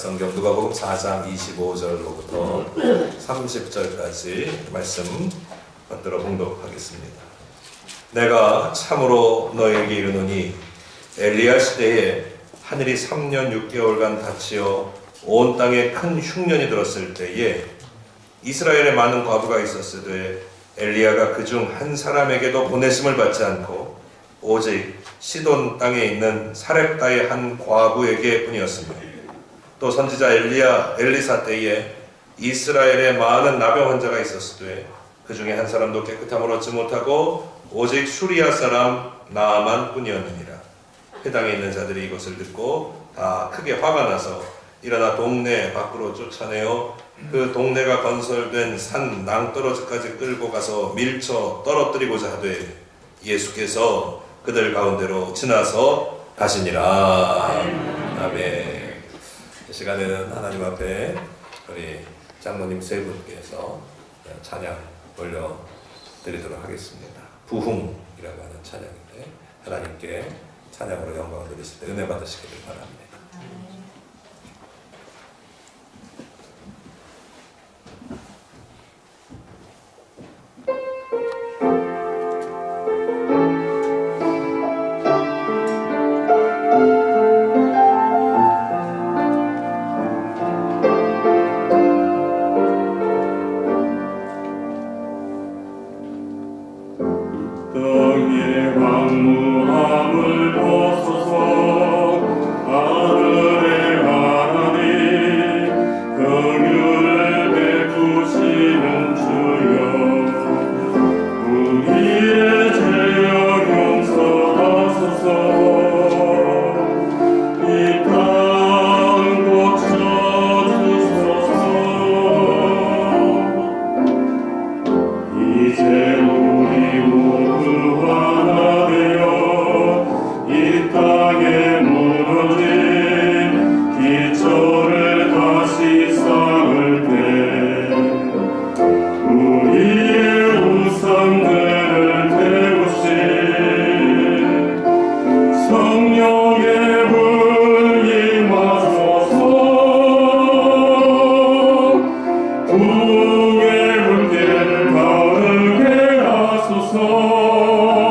신약성경 누가복음 4장 25절로부터 30절까지 말씀 받들어 봉독하겠습니다. 내가 참으로 너에게 이르노니 엘리야 시대에 하늘이 3년 6개월간 닫히어 온 땅에 큰 흉년이 들었을 때에 이스라엘에 많은 과부가 있었으되 엘리야가 그 중 한 사람에게도 보내심을 받지 않고 오직 시돈 땅에 있는 사렙다의 한 과부에게 뿐이었으며 또 선지자 엘리야 엘리사 때에 이스라엘에 많은 나병 환자가 있었으되 그 중에 한 사람도 깨끗함을 얻지 못하고 오직 수리아 사람 나만 뿐이었느니라. 해당에 있는 자들이 이것을 듣고 다 크게 화가 나서 일어나 동네 밖으로 쫓아내어 그 동네가 건설된 산 낭떠러지까지 끌고 가서 밀쳐 떨어뜨리고자 하되 예수께서 그들 가운데로 지나서 가시니라. 아멘. 이 시간에는 하나님 앞에 우리 장로님 세 분께서 찬양 올려드리도록 하겠습니다. 부흥이라고 하는 찬양인데 하나님께 찬양으로 영광을 드리실 때 은혜 받으시기를 바랍니다 하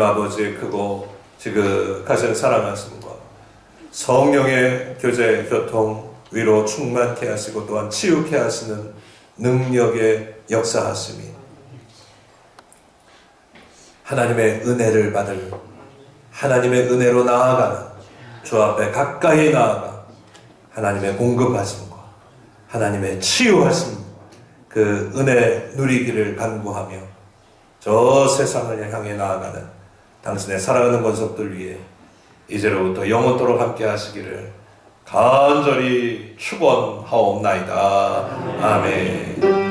아버지의 크고 지극하신 사랑하심과 성령의 교제, 교통, 위로 충만케 하시고 또한 치유케 하시는 능력의 역사하심이 하나님의 은혜를 받을 하나님의 은혜로 나아가는 주 앞에 가까이 나아가 하나님의 공급하심과 하나님의 치유하심 그 은혜 누리기를 간구하며 저 세상을 향해 나아가는 당신의 사랑하는 권속들 위해 이제로부터 영원토록 함께 하시기를 간절히 축원하옵나이다. 아멘.